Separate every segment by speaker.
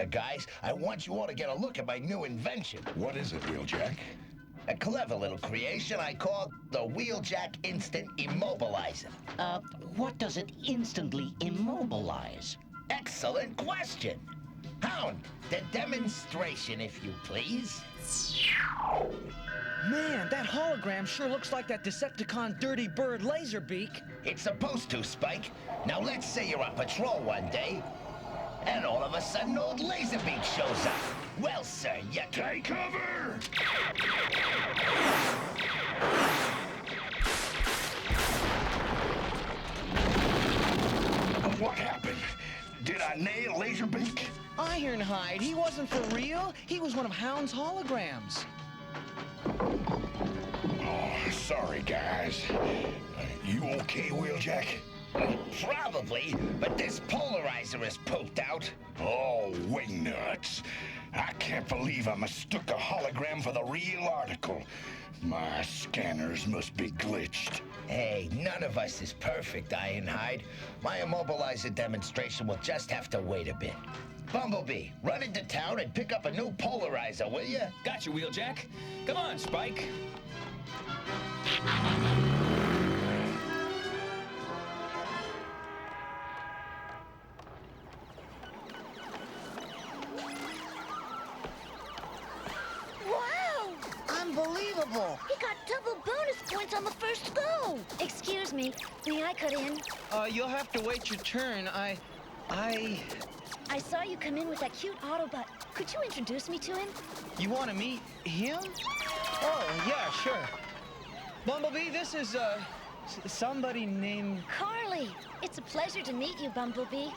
Speaker 1: Move in closer, guys. I want you all to get a look at my new invention.
Speaker 2: What is it, Wheeljack?
Speaker 1: A clever little creation I call the Wheeljack Instant Immobilizer.
Speaker 3: Uh, what does it instantly immobilize?
Speaker 1: Excellent question. Hound, the demonstration, if you please.
Speaker 4: Man, that hologram sure looks like that Decepticon Dirty Bird Laserbeak.
Speaker 1: It's supposed to, Spike. Now let's say you're on patrol one day, and all of a sudden old Laserbeak shows up. Well, sir, you
Speaker 2: Take cover! What happened? Did I nail Laserbeak?
Speaker 4: Ironhide, he wasn't for real. He was one of Hound's holograms.
Speaker 2: Oh, sorry, guys. Uh, you okay, Wheeljack?
Speaker 1: Probably, but this polarizer is pooped out.
Speaker 2: Oh, wingnuts. I can't believe I mistook a hologram for the real article. My scanners must be glitched.
Speaker 1: Hey, none of us is perfect, Ironhide. My immobilizer demonstration will just have to wait a bit. Bumblebee, run into town and pick up a new polarizer, will you?
Speaker 5: Got you, Wheeljack. Come on, Spike.
Speaker 6: Unbelievable.
Speaker 7: He got double bonus points on the first go. Excuse me, may I cut in?
Speaker 4: Uh, you'll have to wait your turn. I. I.
Speaker 7: I saw you come in with that cute Autobot. Could you introduce me to him?
Speaker 4: You want to meet him? Oh, yeah, sure. Bumblebee, this is, uh, s- somebody named.
Speaker 7: Carly, it's a pleasure to meet you, Bumblebee.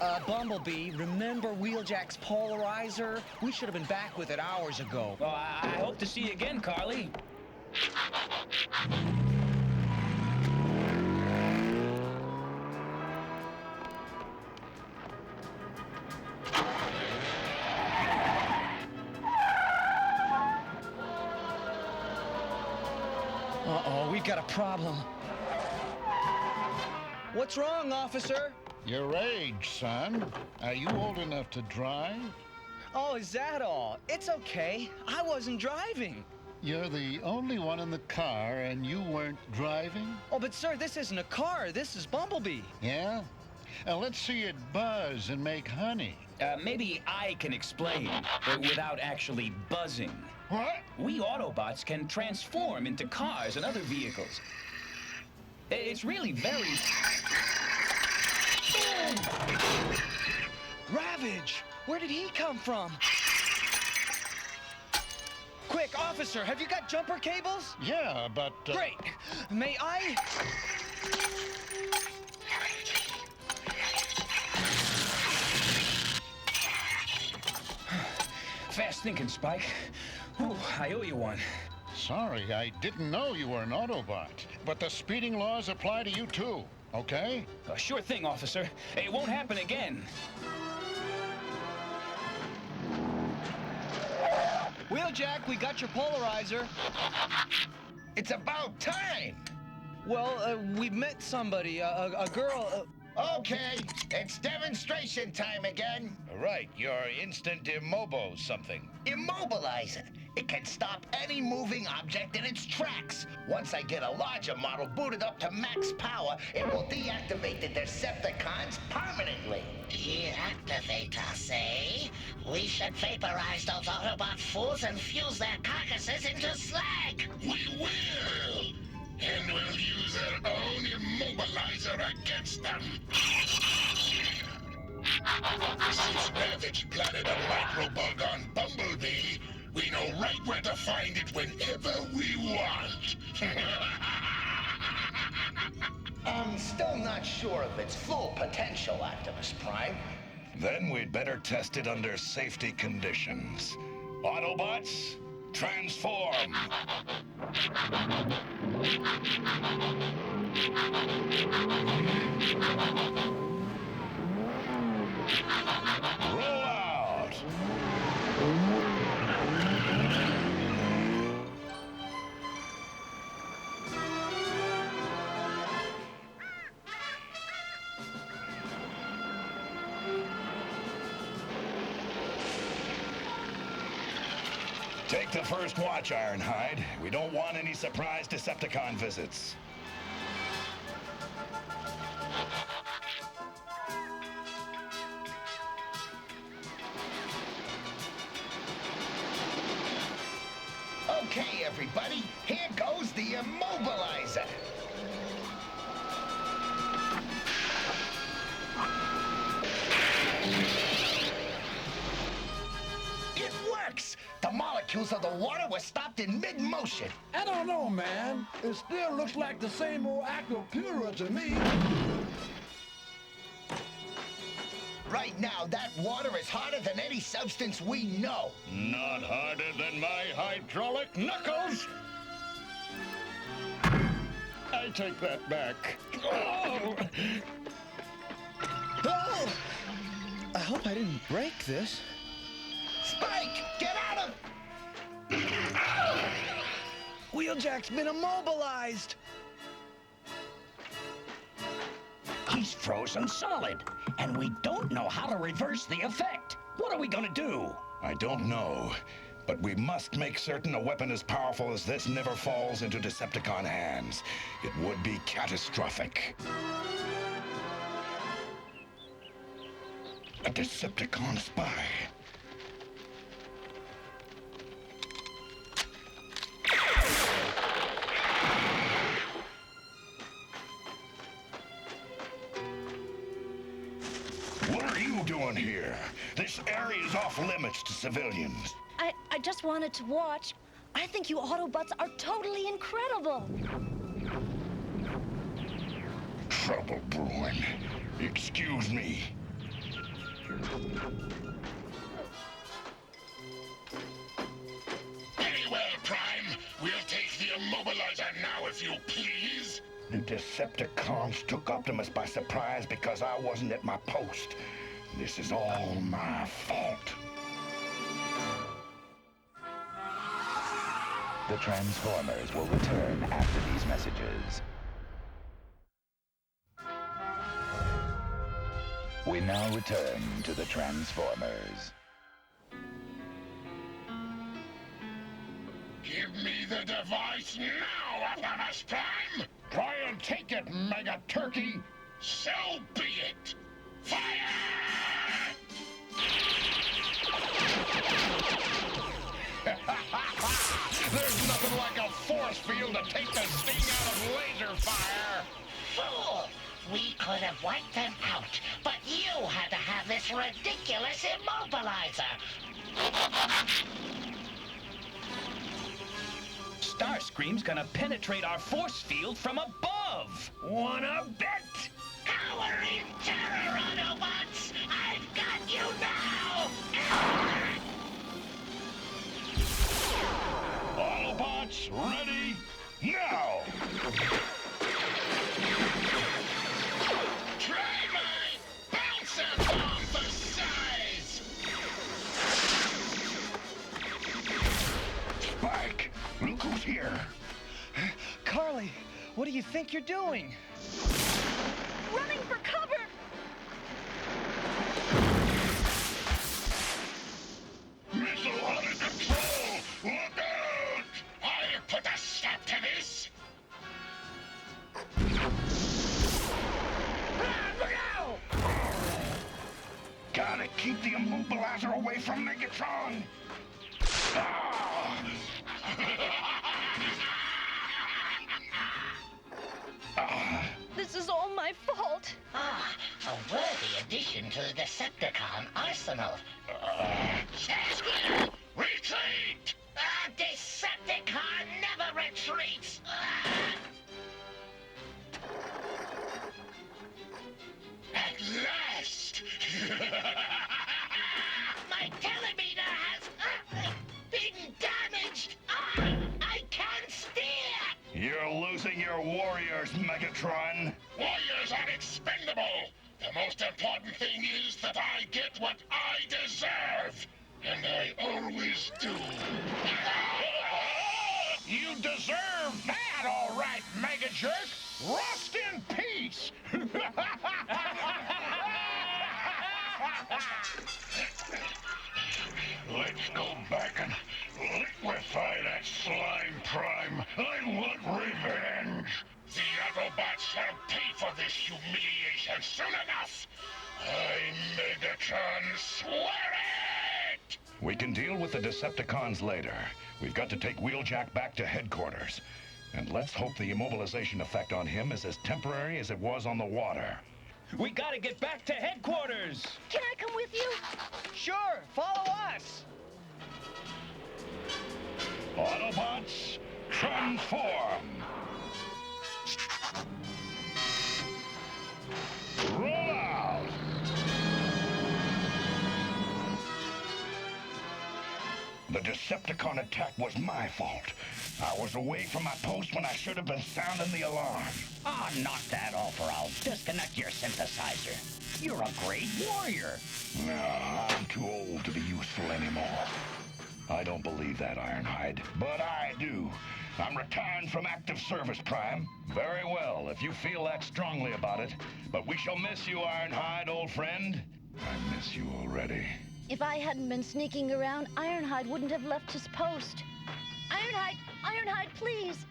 Speaker 4: Uh, Bumblebee, remember Wheeljack's polarizer? We should have been back with it hours ago.
Speaker 5: Well, I, I hope to see you again, Carly.
Speaker 4: Uh-oh, we've got a problem. What's wrong, officer?
Speaker 8: Your age, son. Are you old enough to drive?
Speaker 4: Oh, is that all? It's okay. I wasn't driving.
Speaker 8: You're the only one in the car and you weren't driving?
Speaker 4: Oh, but sir, this isn't a car. This is Bumblebee.
Speaker 8: Yeah? Now let's see it buzz and make honey.
Speaker 5: Uh, maybe I can explain uh, without actually buzzing.
Speaker 8: What?
Speaker 5: We Autobots can transform into cars and other vehicles. It's really very.
Speaker 4: Where did he come from? Quick, officer, have you got jumper cables?
Speaker 8: Yeah, but. Uh,
Speaker 4: Great. May I?
Speaker 5: Fast thinking, Spike. Whew, I owe you one.
Speaker 8: Sorry, I didn't know you were an Autobot. But the speeding laws apply to you too, okay?
Speaker 5: Uh, sure thing, officer. It won't happen again.
Speaker 4: Wheeljack, we got your polarizer.
Speaker 1: It's about time.
Speaker 4: Well, uh, we met somebody, a, a, a girl. Uh,
Speaker 1: Okay, it's demonstration time again.
Speaker 2: Right, your instant immobo something.
Speaker 1: Immobilizer. It can stop any moving object in its tracks. Once I get a larger model booted up to max power, it will deactivate the Decepticons permanently.
Speaker 6: Deactivate us, eh? We should vaporize those Autobot fools and fuse their carcasses into slag.
Speaker 2: We will! And we'll use our own immobilizer against them. Since Ravage planted a microbug on Bumblebee, we know right where to find it whenever we want.
Speaker 1: I'm still not sure of its full potential, Optimus Prime.
Speaker 2: then we'd better test it under safety conditions. Autobots, transform! Watch, Ironhide. We don't want any surprise Decepticon visits.
Speaker 1: Okay, everybody, here goes the immobilizer. Molecules of the water were stopped in mid-motion.
Speaker 9: I don't know, man. It still looks like the same old Aquapura to me.
Speaker 1: Right now, that water is harder than any substance we know.
Speaker 8: Not harder than my hydraulic knuckles. I take that back. Oh!
Speaker 4: Oh! I hope I didn't break this.
Speaker 1: Spike, get out of...
Speaker 4: Wheeljack's been immobilized.
Speaker 3: He's frozen solid, and we don't know how to reverse the effect. What are we gonna do?
Speaker 2: I don't know, but we must make certain a weapon as powerful as this never falls into Decepticon hands. It would be catastrophic. A Decepticon spy. This area is off limits to civilians.
Speaker 7: I, I just wanted to watch. I think you Autobots are totally incredible.
Speaker 2: Trouble brewing. Excuse me.
Speaker 8: Very well, Prime. We'll take the immobilizer now, if you please.
Speaker 2: The Decepticons took Optimus by surprise because I wasn't at my post. This is all my fault.
Speaker 10: The Transformers will return after these messages. We now return to the Transformers.
Speaker 8: Give me the device now, Optimus Prime! Try and take it, Mega Turkey! So be it! There's nothing like a force field to take the sting out of laser fire!
Speaker 6: Fool! We could have wiped them out, but you had to have this ridiculous immobilizer.
Speaker 5: Starscream's gonna penetrate our force field from above. Wanna bet?
Speaker 6: Power in terror, Autobots! I've got you now!
Speaker 2: Autobots, ready? Now!
Speaker 8: Try my bouncer bomb for size!
Speaker 2: Spike, look who's here.
Speaker 4: Carly, what do you think you're doing?
Speaker 2: Megatron. Warriors
Speaker 8: are expendable. The most important thing is that I get what I deserve. And I always do. You deserve that, all right, Mega Jerk. Rest in peace. Let's go back and liquefy that slime prime. I want revenge. The Autobots shall pay for this humiliation soon enough. I, Megatron, swear it!
Speaker 2: We can deal with the Decepticons later. We've got to take Wheeljack back to headquarters. And let's hope the immobilization effect on him is as temporary as it was on the water.
Speaker 5: We gotta get back to headquarters!
Speaker 7: Can I come with you?
Speaker 4: Sure, follow us.
Speaker 2: Autobots, transform! The Decepticon attack was my fault. I was away from my post when I should have been sounding the alarm.
Speaker 3: Ah, knock that off or I'll disconnect your synthesizer. You're a great warrior.
Speaker 2: No, I'm too old to be useful anymore. I don't believe that, Ironhide. But I do. I'm retiring from active service, Prime. Very well, if you feel that strongly about it. But we shall miss you, Ironhide, old friend. I miss you already.
Speaker 7: If I hadn't been sneaking around, Ironhide wouldn't have left his post. Ironhide, Ironhide, please.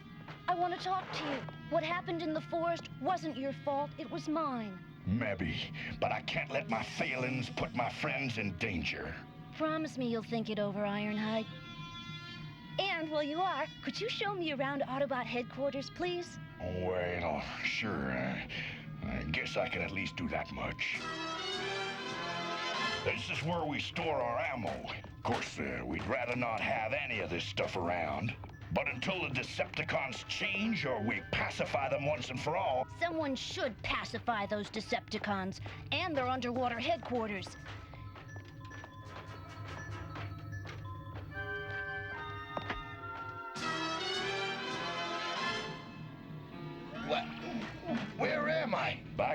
Speaker 7: I want to talk to you. What happened in the forest wasn't your fault. It was mine.
Speaker 2: Maybe, but I can't let my failings put my friends in danger.
Speaker 7: Promise me you'll think it over, Ironhide. And while you are, could you show me around Autobot headquarters, please?
Speaker 2: Well, sure. I guess I can at least do that much. This is where we store our ammo. Of course, uh, we'd rather not have any of this stuff around. But until the Decepticons change or we pacify them once and for all,
Speaker 7: Someone should pacify those Decepticons and their underwater headquarters.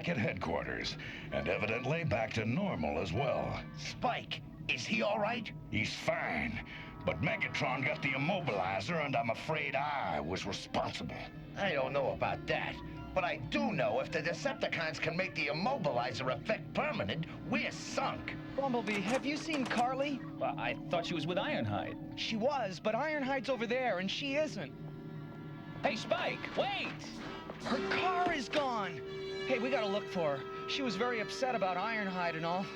Speaker 2: Back at headquarters. And evidently back to normal as well.
Speaker 1: Spike, is he all right?
Speaker 2: He's fine. But Megatron got the immobilizer, and I'm afraid I was responsible.
Speaker 1: I don't know about that. But I do know if the Decepticons can make the immobilizer effect permanent, we're sunk.
Speaker 4: Bumblebee, have you seen Carly?
Speaker 5: Well, I thought she was with Ironhide.
Speaker 4: She was, but Ironhide's over there, and she isn't.
Speaker 5: Hey, Spike, wait!
Speaker 4: Her car is gone. Hey, we gotta look for her. She was very upset about Ironhide and all.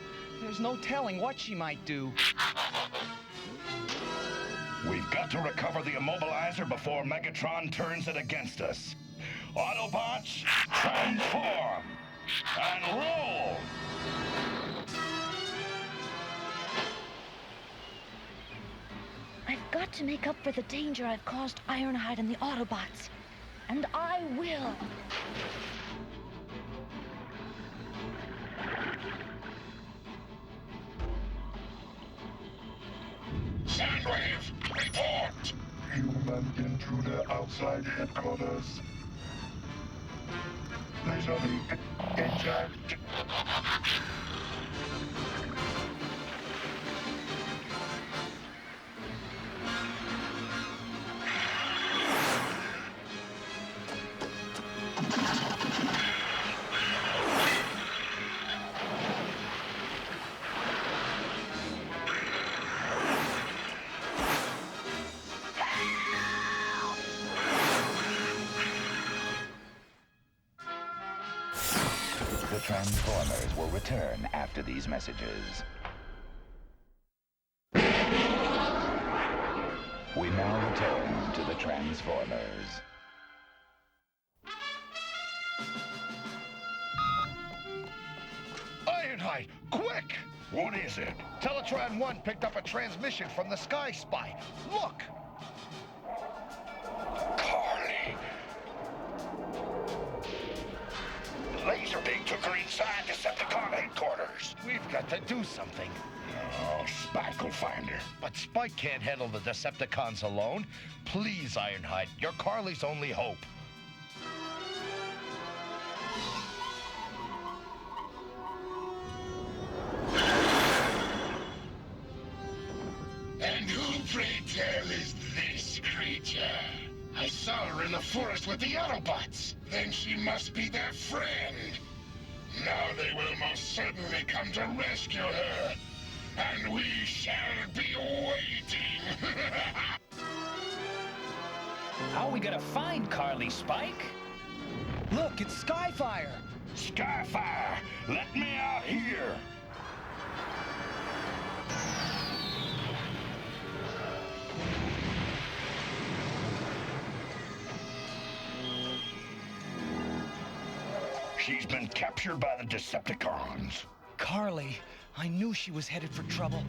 Speaker 4: There's no telling what she might do.
Speaker 2: We've got to recover the immobilizer before Megatron turns it against us. Autobots, transform! And roll!
Speaker 7: I've got to make up for the danger I've caused Ironhide and the Autobots. And I will.
Speaker 2: Outside headquarters.
Speaker 10: Transformers will return after these messages. We now return to the Transformers.
Speaker 1: Ironhide, quick!
Speaker 2: What is it?
Speaker 1: Teletron 1 picked up a transmission from the Sky Spy. Look! To do something.
Speaker 2: Oh, Spike will find her.
Speaker 1: But Spike can't handle the Decepticons alone. Please, Ironhide, you're Carly's only hope.
Speaker 5: How are we gonna find Carly, Spike?
Speaker 4: Look, it's Skyfire.
Speaker 2: Skyfire, let me out here! She's been captured by the Decepticons.
Speaker 4: Carly, I knew she was headed for trouble.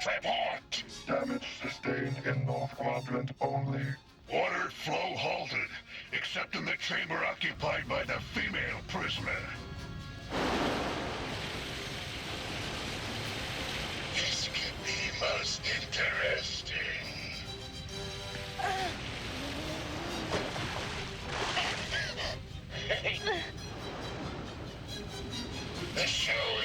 Speaker 8: Damage report!
Speaker 11: Damage sustained in North Quadrant only.
Speaker 8: Water flow halted, except in the chamber occupied by the female prisoner. This could be most interesting. the show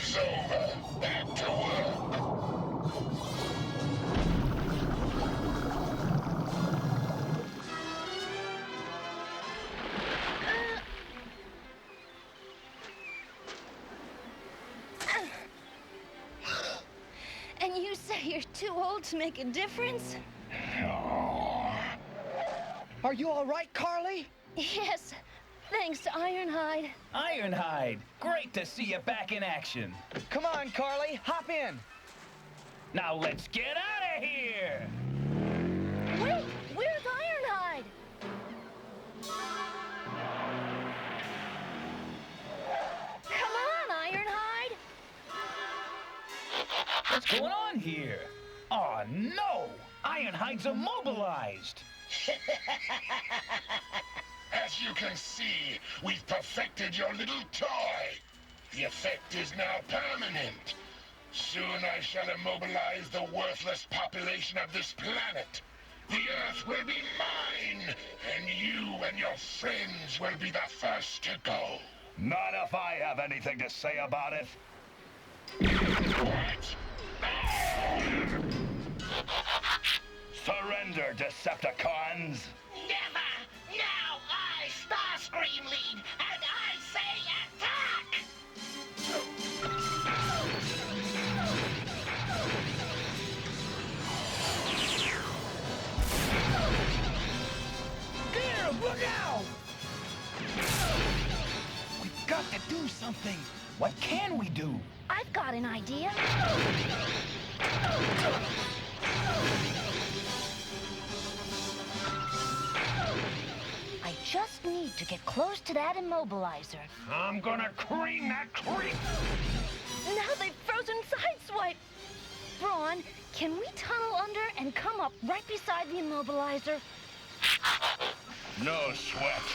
Speaker 7: And you say you're too old to make a difference?
Speaker 4: Are you all right, Carly?
Speaker 7: Yes, thanks to Ironhide.
Speaker 5: Ironhide, great to see you back in action.
Speaker 4: Come on, Carly, hop in.
Speaker 5: Now let's get out of here! What's going on here? Oh no! Ironhide's immobilized!
Speaker 8: As you can see, we've perfected your little toy. The effect is now permanent. Soon I shall immobilize the worthless population of this planet. The Earth will be mine, and you and your friends will be the first to go.
Speaker 2: Not if I have anything to say about it.
Speaker 8: What?
Speaker 2: Surrender, Decepticons!
Speaker 6: Never! Now I, Starscream, lead, and I say attack!
Speaker 4: Here, look out! We've got to do something.
Speaker 5: What can we do?
Speaker 7: I've got an idea. Just need to get close to that immobilizer.
Speaker 8: I'm gonna cream that creep!
Speaker 7: Now they've frozen Sideswipe! Brawn, can we tunnel under and come up right beside the immobilizer?
Speaker 2: No sweat.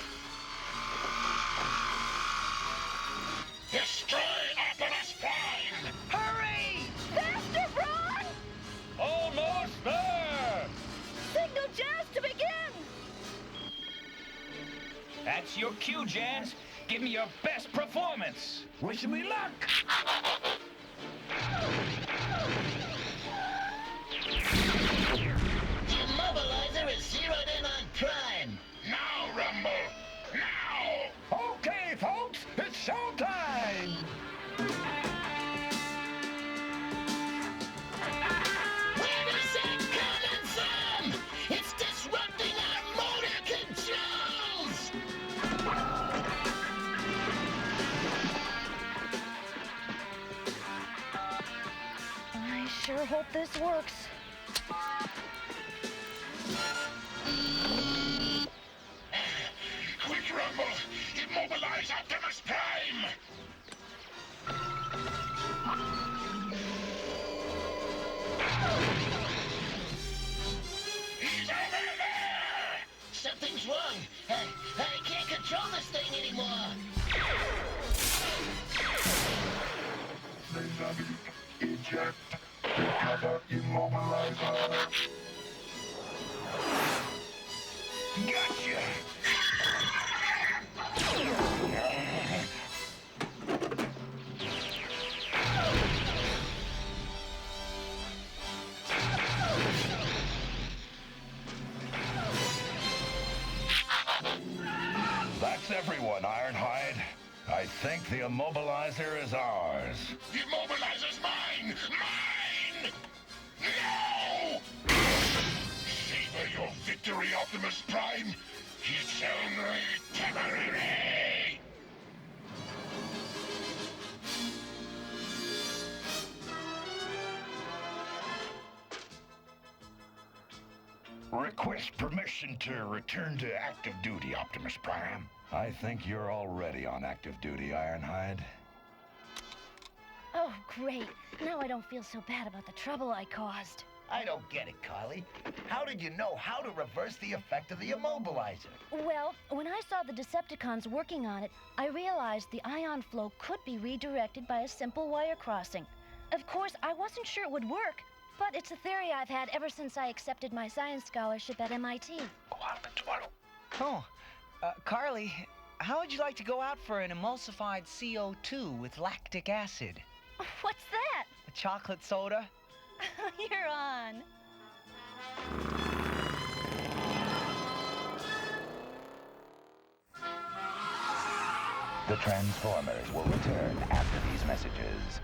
Speaker 8: Destroy
Speaker 5: That's your cue, Jazz. Give me your best performance.
Speaker 9: Wish me luck.
Speaker 7: hope this works.
Speaker 11: Recover immobilizer.
Speaker 2: Gotcha! one, Ironhide. I think the immobilizer is ours.
Speaker 8: The immobilizer's mine! Mine! Victory, Optimus Prime! It's only temporary!
Speaker 2: Request permission to return to active duty, Optimus Prime. I think you're already on active duty, Ironhide.
Speaker 7: Oh, great. Now I don't feel so bad about the trouble I caused.
Speaker 1: I don't get it, Carly. How did you know how to reverse the effect of the immobilizer?
Speaker 7: Well, when I saw the Decepticons working on it, I realized the ion flow could be redirected by a simple wire crossing. Of course, I wasn't sure it would work, but it's a theory I've had ever since I accepted my science scholarship at MIT.
Speaker 4: Oh, uh, Carly, how would you like to go out for an emulsified CO2 with lactic acid?
Speaker 7: What's that?
Speaker 4: A chocolate soda?
Speaker 7: You're on.
Speaker 10: The Transformers will return after these messages.